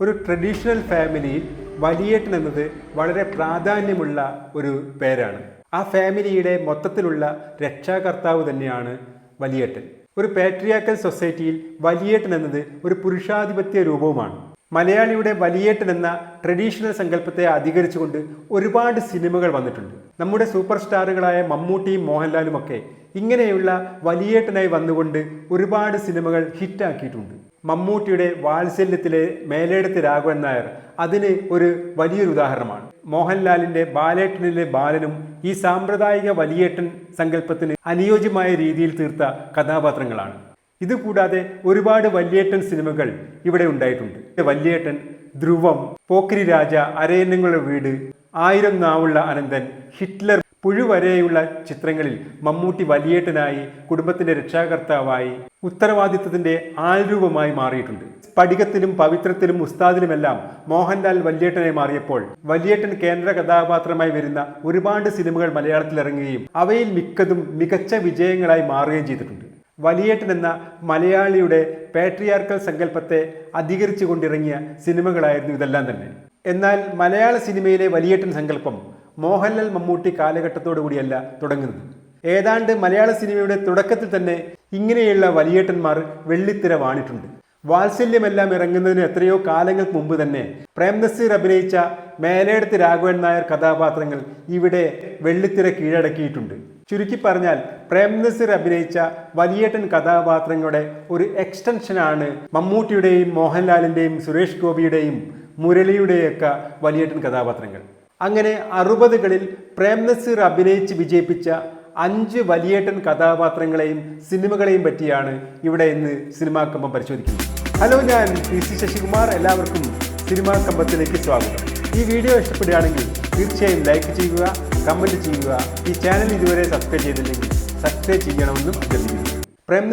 ഒരു ട്രഡീഷണൽ ഫാമിലിയിൽ വലിയേട്ടൻ എന്നത് വളരെ പ്രാധാന്യമുള്ള ഒരു പേരാണ്. ആ ഫാമിലിയുടെ മൊത്തത്തിലുള്ള രക്ഷാകർത്താവ് തന്നെയാണ് വലിയേട്ടൻ. ഒരു പാട്രിയാക്കൽ സൊസൈറ്റിയിൽ വലിയേട്ടൻ എന്നത് ഒരു പുരുഷാധിപത്യ രൂപവുമാണ്. മലയാളിയുടെ വലിയേട്ടൻ എന്ന ട്രഡീഷണൽ സങ്കല്പത്തെ അധികരിച്ചുകൊണ്ട് ഒരുപാട് സിനിമകൾ വന്നിട്ടുണ്ട്. നമ്മുടെ സൂപ്പർ സ്റ്റാറുകളായ മമ്മൂട്ടിയും മോഹൻലാലും ഒക്കെ ഇങ്ങനെയുള്ള വലിയേട്ടനായി വന്നുകൊണ്ട് ഒരുപാട് സിനിമകൾ ഹിറ്റാക്കിയിട്ടുണ്ട്. മമ്മൂട്ടിയുടെ വാത്സല്യത്തിലെ മേലേടത്ത് രാഘവൻ നായർ അതിന് ഒരു വലിയൊരു ഉദാഹരണമാണ്. മോഹൻലാലിന്റെ ബാലേട്ടനിലെ ബാലനും ഈ സാമ്പ്രദായിക വലിയേട്ടൻ സങ്കല്പത്തിന് അനുയോജ്യമായ രീതിയിൽ തീർത്ത കഥാപാത്രങ്ങളാണ്. ഇതുകൂടാതെ ഒരുപാട് വലിയേട്ടൻ സിനിമകൾ ഇവിടെ ഉണ്ടായിട്ടുണ്ട്. വലിയേട്ടൻ ധ്രുവം പോക്കിരി രാജ അരയന്നങ്ങളുടെ വീട് ആയിരം നാവുള്ള അനന്തൻ ഹിറ്റ്ലർ പുഴുവരെയുള്ള ചിത്രങ്ങളിൽ മമ്മൂട്ടി വലിയേട്ടനായി കുടുംബത്തിന്റെ രക്ഷാകർത്താവായി ഉത്തരവാദിത്വത്തിന്റെ ആൽരൂപമായി മാറിയിട്ടുണ്ട്. സ്ഫടികത്തിലും പവിത്രത്തിലും ഉസ്താദിലുമെല്ലാം മോഹൻലാൽ വല്യേട്ടനെ മാറിയപ്പോൾ വല്യേട്ടൻ കേന്ദ്ര കഥാപാത്രമായി വരുന്ന ഒരുപാട് സിനിമകൾ മലയാളത്തിൽ ഇറങ്ങുകയും അവയിൽ മിക്കതും മികച്ച വിജയങ്ങളായി മാറുകയും ചെയ്തിട്ടുണ്ട്. വലിയേട്ടൻ എന്ന മലയാളിയുടെ പാട്രിയാർക്കൽ സങ്കല്പത്തെ അധികരിച്ചു കൊണ്ടിറങ്ങിയ സിനിമകളായിരുന്നു ഇതെല്ലാം തന്നെ. എന്നാൽ മലയാള സിനിമയിലെ വലിയേട്ടൻ സങ്കല്പം മോഹൻലാൽ മമ്മൂട്ടി കാലഘട്ടത്തോടു കൂടിയല്ല തുടങ്ങുന്നത്. ഏതാണ്ട് മലയാള സിനിമയുടെ തുടക്കത്തിൽ തന്നെ ഇങ്ങനെയുള്ള വലിയേട്ടന്മാർ വെള്ളിത്തിര വാണിട്ടുണ്ട് വാത്സല്യമെല്ലാം ഇറങ്ങുന്നതിന് എത്രയോ കാലങ്ങൾക്ക് മുമ്പ് തന്നെ പ്രേം നസീർ അഭിനയിച്ച മേലേടത്ത് രാഘവൻ നായർ കഥാപാത്രങ്ങൾ ഇവിടെ വെള്ളിത്തിര കീഴടക്കിയിട്ടുണ്ട്. ചുരുക്കി പറഞ്ഞാൽ പ്രേംനസീർ അഭിനയിച്ച വലിയേട്ടൻ കഥാപാത്രങ്ങളുടെ ഒരു എക്സ്റ്റൻഷനാണ് മമ്മൂട്ടിയുടെയും മോഹൻലാലിന്റെയും സുരേഷ് ഗോപിയുടെയും മുരളിയുടെയൊക്കെ വലിയേട്ടൻ കഥാപാത്രങ്ങൾ. അങ്ങനെ അറുപതുകളിൽ പ്രേം നസീർ അഭിനയിച്ച് വിജയിപ്പിച്ച അഞ്ച് വലിയേട്ടൻ കഥാപാത്രങ്ങളെയും സിനിമകളെയും പറ്റിയാണ് ഇവിടെ ഇന്ന് സിനിമാ കമ്പം പരിശോധിക്കുന്നത്. ഹലോ ഞാൻ പി സി ശശികുമാർ. എല്ലാവർക്കും സിനിമാ കമ്പത്തിലേക്ക് സ്വാഗതം. ഈ വീഡിയോ ഇഷ്ടപ്പെടുകയാണെങ്കിൽ തീർച്ചയായും ലൈക്ക് ചെയ്യുക കമന്റ് ചെയ്യുക. ഈ ചാനൽ ഇതുവരെ സബ്സ്ക്രൈബ് ചെയ്തില്ലെങ്കിൽ സബ്സ്ക്രൈബ് ചെയ്യണമെന്നും അഭ്യർത്ഥിക്കുന്നു. പ്രേം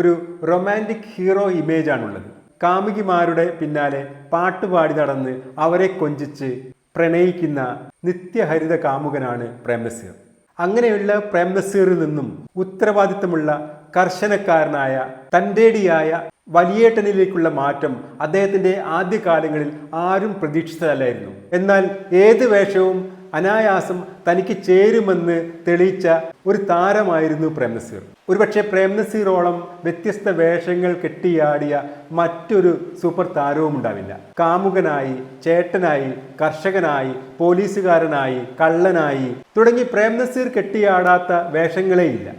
ഒരു റൊമാന്റിക് ഹീറോ ഇമേജാണുള്ളത് കാമുകിമാരുടെ പിന്നാലെ പാട്ടുപാടി നടന്ന് അവരെ കൊഞ്ചിച്ച് പ്രണയിക്കുന്ന നിത്യഹരിത കാമുകനാണ് പ്രേം നസീർ അങ്ങനെയുള്ള പ്രേം നസീറിൽ നിന്നും ഉത്തരവാദിത്തമുള്ള കർശനക്കാരനായ തന്റെടിയായ വലിയേട്ടനിലേക്കുള്ള മാറ്റം അദ്ദേഹത്തിന്റെ ആദ്യകാലങ്ങളിൽ ആരും പ്രതീക്ഷിച്ചതല്ലായിരുന്നു. എന്നാൽ ഏത് വേഷവും അനായാസം തനിക്ക് ചേരുമെന്ന് തെളിയിച്ച ഒരു താരമായിരുന്നു പ്രേംനസീർ. ഒരുപക്ഷെ പ്രേംനസീറോളം വ്യത്യസ്ത വേഷങ്ങൾ കെട്ടിയാടിയ മറ്റൊരു സൂപ്പർ താരവും ഉണ്ടാവില്ല. കാമുകനായി ചേട്ടനായി കർഷകനായി പോലീസുകാരനായി കള്ളനായി തുടങ്ങി പ്രേംനസീർ കെട്ടിയാടാത്ത വേഷങ്ങളേയില്ല.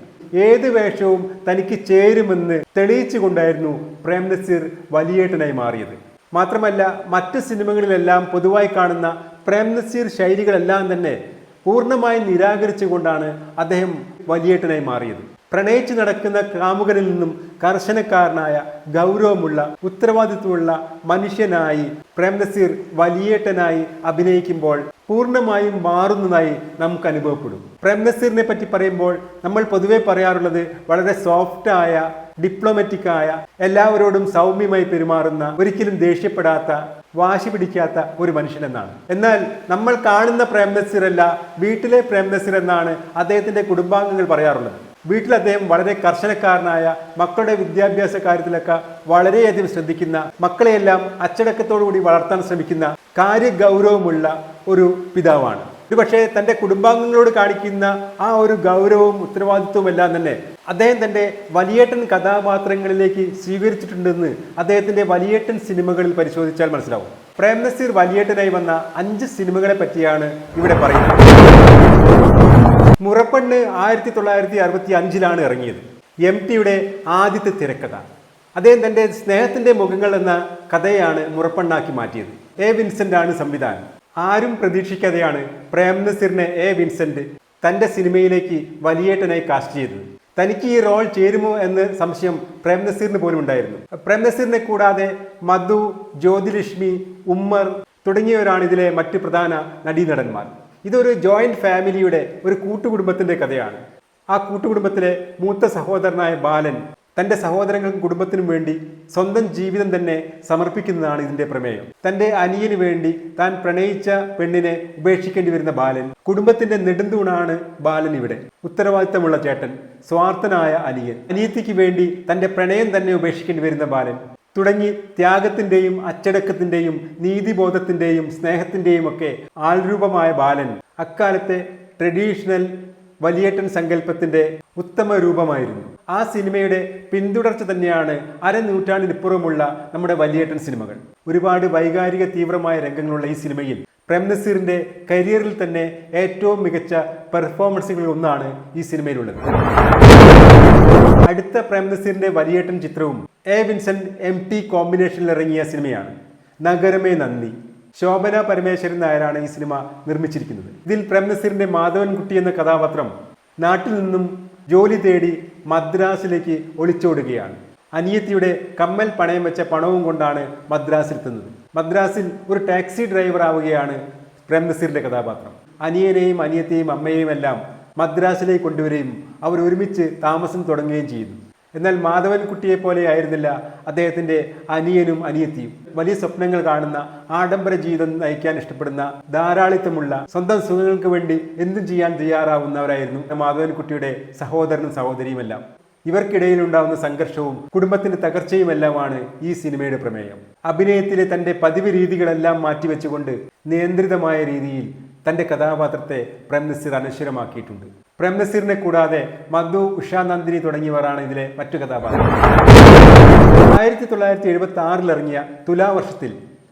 ഏത് വേഷവും തനിക്ക് ചേരുമെന്ന് തെളിയിച്ചുകൊണ്ടായിരുന്നു പ്രേംനസീർ വലിയേട്ടനായി മാറിയത്. മാത്രമല്ല മറ്റ് സിനിമകളിലെല്ലാം പൊതുവായി കാണുന്ന പ്രേംനസീർ ശൈലികളെല്ലാം തന്നെ പൂർണമായി നിരാകരിച്ചുകൊണ്ടാണ് അദ്ദേഹം വലിയേട്ടനായി മാറിയത്. പ്രണയിച്ച് നടക്കുന്ന കാമുകനിൽ നിന്നും കർശനക്കാരനായ ഗൗരവമുള്ള ഉത്തരവാദിത്വമുള്ള മനുഷ്യനായി പ്രേംനസീർ വലിയേട്ടനായി അഭിനയിക്കുമ്പോൾ പൂർണമായും മാറുന്നതായി നമുക്ക് അനുഭവപ്പെടും പ്രേംനസീറിനെ പറ്റി പറയുമ്പോൾ നമ്മൾ പൊതുവെ പറയാറുള്ളത് വളരെ സോഫ്റ്റായ ഡിപ്ലോമാറ്റിക്കായ എല്ലാവരോടും സൗമ്യമായി പെരുമാറുന്ന ഒരിക്കലും ദേഷ്യപ്പെടാത്ത വാശി പിടിക്കാത്ത ഒരു മനുഷ്യനെന്നാണ്. എന്നാൽ നമ്മൾ കാണുന്ന പ്രേം നസീറല്ല വീട്ടിലെ പ്രേംനസീർ എന്നാണ് അദ്ദേഹത്തിന്റെ കുടുംബാംഗങ്ങൾ പറയാറുള്ളത്. വീട്ടിൽ അദ്ദേഹം വളരെ കർശനക്കാരനായ മക്കളുടെ വിദ്യാഭ്യാസ കാര്യത്തിലൊക്കെ വളരെയധികം ശ്രദ്ധിക്കുന്ന മക്കളെയെല്ലാം അച്ചടക്കത്തോടുകൂടി വളർത്താൻ ശ്രമിക്കുന്ന കാര്യഗൗരവമുള്ള ഒരു പിതാവാണ്. ഒരു പക്ഷേ തന്റെ കുടുംബാംഗങ്ങളോട് കാണിക്കുന്ന ആ ഒരു ഗൗരവവും ഉത്തരവാദിത്വവും എല്ലാം തന്നെ അദ്ദേഹം തന്റെ വലിയേട്ടൻ കഥാപാത്രങ്ങളിലേക്ക് സ്വീകരിച്ചിട്ടുണ്ടെന്ന് അദ്ദേഹത്തിന്റെ വലിയേട്ടൻ സിനിമകളിൽ പരിശോധിച്ചാൽ മനസ്സിലാവും. പ്രേംനസീർ വലിയേട്ടനായി വന്ന അഞ്ച് സിനിമകളെ പറ്റിയാണ് ഇവിടെ പറയുന്നത്. മുറപ്പെണ്ണ് ആയിരത്തി തൊള്ളായിരത്തി അറുപത്തി അഞ്ചിലാണ് ഇറങ്ങിയത്. എം ടിയുടെ ആദ്യത്തെ തിരക്കഥ. അദ്ദേഹം തന്റെ സ്നേഹത്തിന്റെ മുഖങ്ങൾ എന്ന കഥയാണ് മുറപ്പെണ്ണാക്കി മാറ്റിയത്. എ വിൻസെന്റ് ആണ് സംവിധാനം. ആരും പ്രതീക്ഷിക്കാതെയാണ് പ്രേംനസീറിനെ എ വിൻസെന്റ് തന്റെ സിനിമയിലേക്ക് വലിയേട്ടനായി കാസ്റ്റ് ചെയ്തത്. തനിക്ക് ഈ റോൾ ചേരുമോ എന്ന് സംശയം പ്രേം നസീറിന് പോലും ഉണ്ടായിരുന്നു. പ്രേം നസീറിനെ കൂടാതെ മധു ജ്യോതിലക്ഷ്മി ഉമ്മർ തുടങ്ങിയവരാണ് ഇതിലെ മറ്റ് പ്രധാന നടീനടന്മാർ. ഇതൊരു ജോയിന്റ് ഫാമിലിയുടെ ഒരു കൂട്ടുകുടുംബത്തിന്റെ കഥയാണ്. ആ കൂട്ടുകുടുംബത്തിലെ മൂത്ത സഹോദരനായ ബാലൻ തന്റെ സഹോദരങ്ങൾക്കും കുടുംബത്തിനും വേണ്ടി സ്വന്തം ജീവിതം തന്നെ സമർപ്പിക്കുന്നതാണ് ഇതിന്റെ പ്രമേയം. തന്റെ അനിയന് വേണ്ടി താൻ പ്രണയിച്ച പെണ്ണിനെ ഉപേക്ഷിക്കേണ്ടി വരുന്ന ബാലൻ കുടുംബത്തിന്റെ നെടുന്തൂണാണ് ബാലൻ ഇവിടെ. ഉത്തരവാദിത്തമുള്ള ചേട്ടൻ സ്വാർത്ഥനായ അനിയൻ. അനിയത്തിക്ക് വേണ്ടി തന്റെ പ്രണയം തന്നെ ഉപേക്ഷിക്കേണ്ടി വരുന്ന ബാലൻ തുടങ്ങി ത്യാഗത്തിന്റെയും അച്ചടക്കത്തിന്റെയും നീതിബോധത്തിന്റെയും സ്നേഹത്തിന്റെയും ഒക്കെ ആൾരൂപമായ ബാലൻ. അക്കാലത്തെ ട്രഡീഷണൽ വലിയേട്ടൻ സങ്കല്പത്തിന്റെ ഉത്തമ രൂപമായിരുന്നു. ആ സിനിമയുടെ പിന്തുടർച്ച തന്നെയാണ് അരനൂറ്റാണ്ടിനിപ്പുറമുള്ള നമ്മുടെ വലിയേട്ടൻ സിനിമകൾ. ഒരുപാട് വൈകാരിക തീവ്രമായ രംഗങ്ങളുള്ള ഈ സിനിമയിൽ പ്രേം നസീറിന്റെ കരിയറിൽ തന്നെ ഏറ്റവും മികച്ച പെർഫോമൻസുകളിൽ ഒന്നാണ് ഈ സിനിമയിലുള്ളത്. അടുത്ത പ്രേം നസീറിന്റെ വലിയേട്ടൻ ചിത്രവും എ വിൻസെന്റ് എം ടി കോമ്പിനേഷനിൽ ഇറങ്ങിയ സിനിമയാണ് നഗരമേ നന്ദി. ശോഭന പരമേശ്വരൻ നായരാണ് ഈ സിനിമ നിർമ്മിച്ചിരിക്കുന്നത്. ഇതിൽ പ്രേംനസീറിന്റെ മാധവൻകുട്ടി എന്ന കഥാപാത്രം നാട്ടിൽ നിന്നും ജോലി തേടി മദ്രാസിലേക്ക് ഒളിച്ചോടുകയാണ്. അനിയത്തിയുടെ കമ്മൽ പണയം വെച്ച പണവും കൊണ്ടാണ് മദ്രാസിൽ എത്തുന്നത്. മദ്രാസിൽ ഒരു ടാക്സി ഡ്രൈവർ ആവുകയാണ് പ്രേംനസീറിന്റെ കഥാപാത്രം. അനിയനെയും അനിയത്തെയും അമ്മയെയും എല്ലാം മദ്രാസിലേക്ക് കൊണ്ടുവരികയും അവർ ഒരുമിച്ച് താമസം തുടങ്ങുകയും ചെയ്യുന്നു. എന്നാൽ മാധവൻ കുട്ടിയെ പോലെ ആയിരുന്നില്ല അദ്ദേഹത്തിന്റെ അനിയനും അനിയത്തിയും. വലിയ സ്വപ്നങ്ങൾ കാണുന്ന ആഡംബര ജീവിതം നയിക്കാൻ ഇഷ്ടപ്പെടുന്ന ധാരാളിത്തമുള്ള സ്വന്തം സുഖങ്ങൾക്ക് വേണ്ടി എന്തും ചെയ്യാൻ തയ്യാറാവുന്നവരായിരുന്നു മാധവൻകുട്ടിയുടെ സഹോദരനും സഹോദരിയുമെല്ലാം. ഇവർക്കിടയിൽ ഉണ്ടാവുന്ന സംഘർഷവും കുടുംബത്തിന്റെ തകർച്ചയുമെല്ലാമാണ് ഈ സിനിമയുടെ പ്രമേയം. അഭിനയത്തിലെ തന്റെ പതിവ് രീതികളെല്ലാം മാറ്റിവെച്ചുകൊണ്ട് നിയന്ത്രിതമായ രീതിയിൽ തന്റെ കഥാപാത്രത്തെ പ്രേംനസീർ അനശ്വരമാക്കിയിട്ടുണ്ട്. പ്രേം കൂടാതെ മധു ഉഷാനന്ദിനി തുടങ്ങിയവരാണ് ഇതിലെ മറ്റു കഥാപാത്രങ്ങൾ. ആയിരത്തി തൊള്ളായിരത്തി എഴുപത്തി ആറിൽ ഇറങ്ങിയ തുലാവർഷത്തിൽ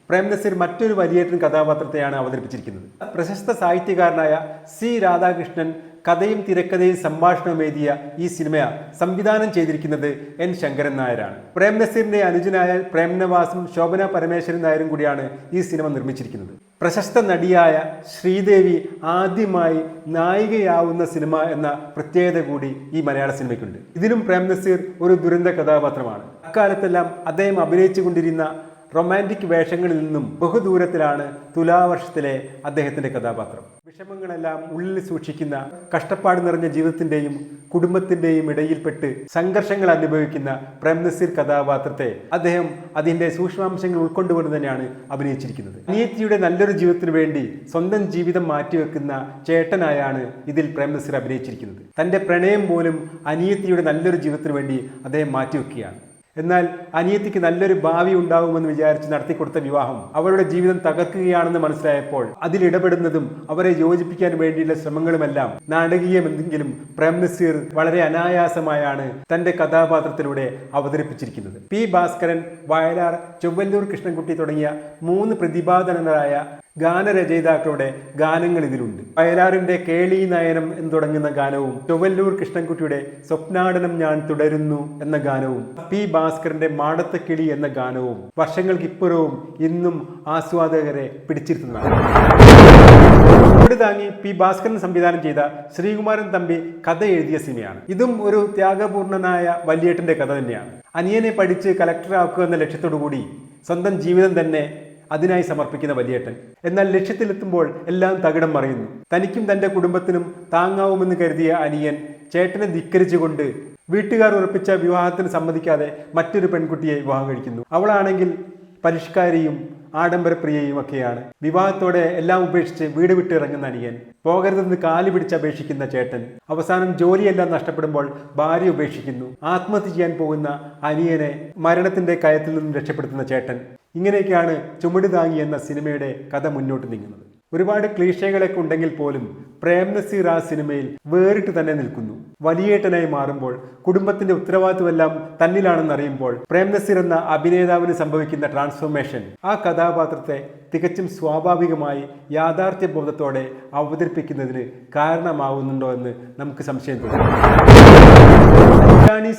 പ്രേം നസീർ മറ്റൊരു വലിയേറ്റൻ കഥാപാത്രത്തെയാണ് അവതരിപ്പിച്ചിരിക്കുന്നത്. പ്രശസ്ത സാഹിത്യകാരനായ സി രാധാകൃഷ്ണൻ കഥയും തിരക്കഥയും സംഭാഷണവും എഴുതിയ ഈ സിനിമ സംവിധാനം ചെയ്തിരിക്കുന്നത് എൻ ശങ്കരൻ നായരാണ്. പ്രേം നസീറിന്റെ അനുജനായ പ്രേംനവാസും ശോഭന പരമേശ്വരൻ നായരും കൂടിയാണ് ഈ സിനിമ നിർമ്മിച്ചിരിക്കുന്നത്. പ്രശസ്ത നടിയായ ശ്രീദേവി ആദ്യമായി നായികയാവുന്ന സിനിമ എന്ന പ്രത്യേകത കൂടി ഈ മലയാള സിനിമയ്ക്കുണ്ട്. ഇതിലും പ്രേം നസീർ ഒരു ദുരന്ത കഥാപാത്രമാണ്. അക്കാലത്തെല്ലാം അദ്ദേഹം അഭിനയിച്ചു കൊണ്ടിരുന്ന റൊമാന്റിക് വേഷങ്ങളിൽ നിന്നും ബഹുദൂരത്തിലാണ് തുലാവർഷത്തിലെ അദ്ദേഹത്തിന്റെ കഥാപാത്രം. വിഷമങ്ങളെല്ലാം ഉള്ളിൽ സൂക്ഷിക്കുന്ന കഷ്ടപ്പാട് നിറഞ്ഞ ജീവിതത്തിന്റെയും കുടുംബത്തിന്റെയും ഇടയിൽപ്പെട്ട് സംഘർഷങ്ങൾ അനുഭവിക്കുന്ന പ്രേംനസീർ കഥാപാത്രത്തെ അദ്ദേഹം അതിന്റെ സൂക്ഷ്മാംശങ്ങൾ ഉൾക്കൊണ്ടുകൊണ്ട് തന്നെയാണ് അഭിനയിച്ചിരിക്കുന്നത്. അനിയത്തിയുടെ നല്ലൊരു ജീവിതത്തിന് വേണ്ടി സ്വന്തം ജീവിതം മാറ്റിവെക്കുന്ന ചേട്ടനായാണ് ഇതിൽ പ്രേംനസീർ അഭിനയിച്ചിരിക്കുന്നത്. തന്റെ പ്രണയം പോലും അനിയത്തിയുടെ നല്ലൊരു ജീവിതത്തിന് വേണ്ടി അദ്ദേഹം മാറ്റിവെക്കുകയാണ്. എന്നാൽ അനിയത്തിക്ക് നല്ലൊരു ഭാവി ഉണ്ടാവുമെന്ന് വിചാരിച്ച് നടത്തിക്കൊടുത്ത വിവാഹം അവരുടെ ജീവിതം തകർക്കുകയാണെന്ന് മനസ്സിലായപ്പോൾ അതിലിടപെടുന്നതും അവരെ യോജിപ്പിക്കാൻ വേണ്ടിയുള്ള ശ്രമങ്ങളുമെല്ലാം നാടകീയമെന്തെങ്കിലും പ്രേം നസീർ വളരെ അനായാസമായാണ് തന്റെ കഥാപാത്രത്തിലൂടെ അവതരിപ്പിച്ചിരിക്കുന്നത്. പി ഭാസ്കരൻ വയലാർ ചൊവ്വല്ലൂർ കൃഷ്ണൻകുട്ടി തുടങ്ങിയ മൂന്ന് പ്രതിപാദനരായ ഗാനരചയിതാക്കളുടെ ഗാനങ്ങൾ ഇതിലുണ്ട്. വയലാറിന്റെ കേളി നയനം എന്ന് തുടങ്ങുന്ന ഗാനവും ചൊവ്വല്ലൂർ കൃഷ്ണൻകുട്ടിയുടെ സ്വപ്നാടനം ഞാൻ തുടരുന്നു എന്ന ഗാനവും പി ഭാസ്കറിന്റെ മാടത്ത കിളി എന്ന ഗാനവും വർഷങ്ങൾക്കിപ്പുറവും ഇന്നും ആസ്വാദകരെ പിടിച്ചിരുത്തുന്നതാണ്. ഇവിടെ താങ്ങി പി ഭാസ്കരൻ സംവിധാനം ചെയ്ത ശ്രീകുമാരൻ തമ്പി കഥ എഴുതിയ സിനിമയാണ്. ഇതും ഒരു ത്യാഗപൂർണനായ വല്യേട്ടന്റെ കഥ തന്നെയാണ്. അനിയനെ പഠിച്ച് കലക്ടറാക്കുക എന്ന ലക്ഷ്യത്തോടു കൂടി സ്വന്തം ജീവിതം തന്നെ അതിനായി സമർപ്പിക്കുന്ന വലിയേട്ടൻ. എന്നാൽ ലക്ഷ്യത്തിലെത്തുമ്പോൾ എല്ലാം തകിടം മറിയുന്നു. തനിക്കും തന്റെ കുടുംബത്തിനും താങ്ങാവുമെന്ന് കരുതിയ അനിയൻ ചേട്ടനെ ധിക്കരിച്ചുകൊണ്ട് വീട്ടുകാർ ഉറപ്പിച്ച വിവാഹത്തിന് സമ്മതിക്കാതെ മറ്റൊരു പെൺകുട്ടിയെ വിവാഹം കഴിക്കുന്നു. അവളാണെങ്കിൽ പരിഷ്കാരിയും ആഡംബരപ്രിയയും ഒക്കെയാണ്. വിവാഹത്തോടെ എല്ലാം ഉപേക്ഷിച്ച് വീട് വിട്ട് ഇറങ്ങുന്ന അനിയൻ. പോകരുതെന്ന് കാലു പിടിച്ച് അപേക്ഷിക്കുന്ന ചേട്ടൻ. അവസാനം ജോലിയെല്ലാം നഷ്ടപ്പെടുമ്പോൾ ഭാര്യ ഉപേക്ഷിക്കുന്നു. ആത്മഹത്യ ചെയ്യാൻ പോകുന്ന അനിയനെ മരണത്തിന്റെ കയത്തിൽ നിന്നും രക്ഷപ്പെടുത്തുന്ന ചേട്ടൻ. ഇങ്ങനെയൊക്കെയാണ് ചുമട് താങ്ങി എന്ന സിനിമയുടെ കഥ മുന്നോട്ട് നീങ്ങുന്നത്. ഒരുപാട് ക്ലീഷകളൊക്കെ ഉണ്ടെങ്കിൽ പോലും പ്രേം നസീർ ആ സിനിമയിൽ വേറിട്ട് തന്നെ നിൽക്കുന്നു. വലിയേട്ടനായി മാറുമ്പോൾ കുടുംബത്തിന്റെ ഉത്തരവാദിത്വമെല്ലാം തന്നിലാണെന്ന് അറിയുമ്പോൾ പ്രേം നസീർ എന്ന അഭിനേതാവിന് സംഭവിക്കുന്ന ട്രാൻസ്ഫോർമേഷൻ ആ കഥാപാത്രത്തെ തികച്ചും സ്വാഭാവികമായി യാഥാർത്ഥ്യ ബോധത്തോടെ അവതരിപ്പിക്കുന്നതിന് കാരണമാവുന്നുണ്ടോ എന്ന് നമുക്ക് സംശയം തോന്നുന്നു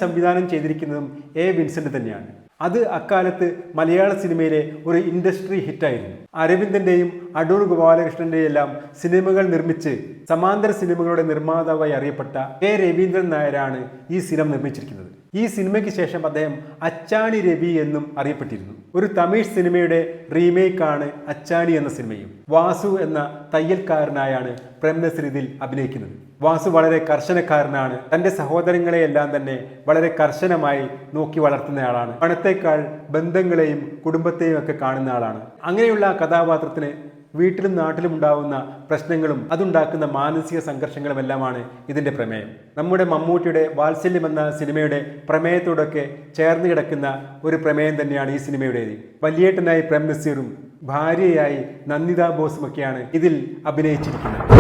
സംവിധാനം ചെയ്തിരിക്കുന്നതും എ വിൻസെന്റ് തന്നെയാണ്. അത് അക്കാലത്ത് മലയാള സിനിമയിലെ ഒരു ഇൻഡസ്ട്രി ഹിറ്റായിരുന്നു. അരവിന്ദന്റെയും അടൂർ ഗോപാലകൃഷ്ണന്റെയും എല്ലാം സിനിമകൾ നിർമ്മിച്ച് സമാന്തര സിനിമകളുടെ നിർമ്മാതാവായി അറിയപ്പെട്ട കെ രവീന്ദ്രൻ നായരാണ് ഈ സിനിമ നിർമ്മിച്ചിരിക്കുന്നത്. ഈ സിനിമയ്ക്ക് ശേഷം അദ്ദേഹം അച്ചാണി രവി എന്നും അറിയപ്പെട്ടിരുന്നു. ഒരു തമിഴ് സിനിമയുടെ റീമേക്കാണ് അച്ചാണി എന്ന സിനിമയും. വാസു എന്ന തയ്യൽക്കാരനായാണ് പ്രേം ഇതിൽ അഭിനയിക്കുന്നത്. വാസു വളരെ കർശനക്കാരനാണ്. തന്റെ സഹോദരങ്ങളെയെല്ലാം തന്നെ വളരെ കർശനമായി നോക്കി വളർത്തുന്നയാളാണ് പണത്തേക്കാൾ ബന്ധങ്ങളെയും കുടുംബത്തെയും ഒക്കെ കാണുന്ന ആളാണ്. അങ്ങനെയുള്ള കഥാപാത്രത്തിന് വീട്ടിലും നാട്ടിലും ഉണ്ടാവുന്ന പ്രശ്നങ്ങളും അതുണ്ടാക്കുന്ന മാനസിക സംഘർഷങ്ങളുമെല്ലാമാണ് ഇതിന്റെ പ്രമേയം. നമ്മുടെ മമ്മൂട്ടിയുടെ വാത്സല്യം എന്ന സിനിമയുടെ പ്രമേയത്തോടൊക്കെ ചേർന്ന് കിടക്കുന്ന ഒരു പ്രമേയം തന്നെയാണ് ഈ സിനിമയുടേത്. വലിയേട്ടനായി പ്രേം നസീറും ഭാര്യയായി നന്ദിത ബോസുമൊക്കെയാണ് ഇതിൽ അഭിനയിച്ചിരിക്കുന്നത്.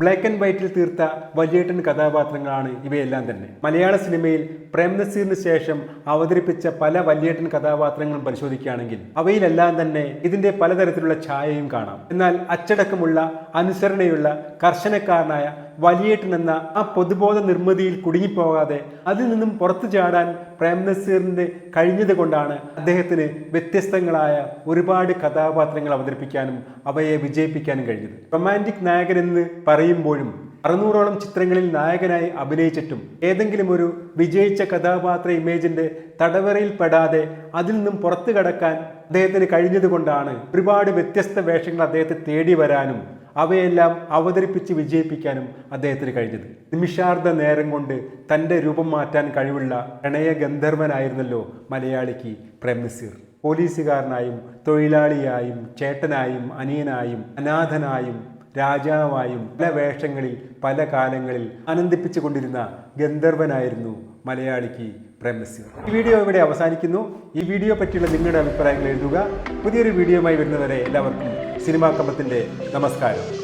ബ്ലാക്ക് ആൻഡ് വൈറ്റിൽ തീർത്ത വലിയേട്ടൻ കഥാപാത്രങ്ങളാണ് ഇവയെല്ലാം തന്നെ. മലയാള സിനിമയിൽ പ്രേം നസീറിന് ശേഷം അവതരിപ്പിച്ച പല വലിയേട്ടൻ കഥാപാത്രങ്ങളും പരിശോധിക്കുകയാണെങ്കിൽ അവയിലെല്ലാം തന്നെ ഇതിന്റെ പലതരത്തിലുള്ള ഛായയും കാണാം. എന്നാൽ അച്ചടക്കമുള്ള അനുസരണയുള്ള കർശനക്കാരനായ വലിയേട്ടൻ എന്ന ആ പൊതുബോധ നിർമ്മിതിയിൽ കുടുങ്ങിപ്പോകാതെ അതിൽ നിന്നും പുറത്തു ചാടാൻ പ്രേം നസീറിന്റെ കഴിഞ്ഞത് കൊണ്ടാണ് അദ്ദേഹത്തിന് വ്യത്യസ്തങ്ങളായ ഒരുപാട് കഥാപാത്രങ്ങൾ അവതരിപ്പിക്കാനും അവയെ വിജയിപ്പിക്കാനും കഴിഞ്ഞത്. റൊമാന്റിക് നായകൻ എന്ന് പറയുമ്പോഴും അറുന്നൂറോളം ചിത്രങ്ങളിൽ നായകനായി അഭിനയിച്ചിട്ടും ഏതെങ്കിലും ഒരു വിജയിച്ച കഥാപാത്ര ഇമേജിന്റെ തടവറയിൽ പെടാതെ അതിൽ നിന്നും പുറത്തു കടക്കാൻ അദ്ദേഹത്തിന് കഴിഞ്ഞതുകൊണ്ടാണ് ഒരുപാട് വ്യത്യസ്ത വേഷങ്ങൾ അദ്ദേഹത്തെ തേടി വരാനും അവയെല്ലാം അവതരിപ്പിച്ച് വിജയിപ്പിക്കാനും അദ്ദേഹത്തിന് കഴിഞ്ഞത്. നിമിഷാർദ്ധ നേരം കൊണ്ട് തന്റെ രൂപം മാറ്റാൻ കഴിവുള്ള പ്രണയ ഗന്ധർവനായിരുന്നല്ലോ മലയാളിക്ക് പ്രേം നസീർ പോലീസുകാരനായും തൊഴിലാളിയായും ചേട്ടനായും അനിയനായും അനാഥനായും രാജാവായും പല വേഷങ്ങളിൽ പല കാലങ്ങളിൽ ആനന്ദിപ്പിച്ചു കൊണ്ടിരുന്ന ഗന്ധർവനായിരുന്നു മലയാളിക്ക് പ്രേം നസീർ ഈ വീഡിയോ ഇവിടെ അവസാനിക്കുന്നു. ഈ വീഡിയോ പറ്റിയുള്ള നിങ്ങളുടെ അഭിപ്രായങ്ങൾ എഴുതുക. പുതിയൊരു വീഡിയോയുമായി വരുന്നവരെ എല്ലാവർക്കും സിനിമാ കമ്പത്തിന്റെ നമസ്കാരം.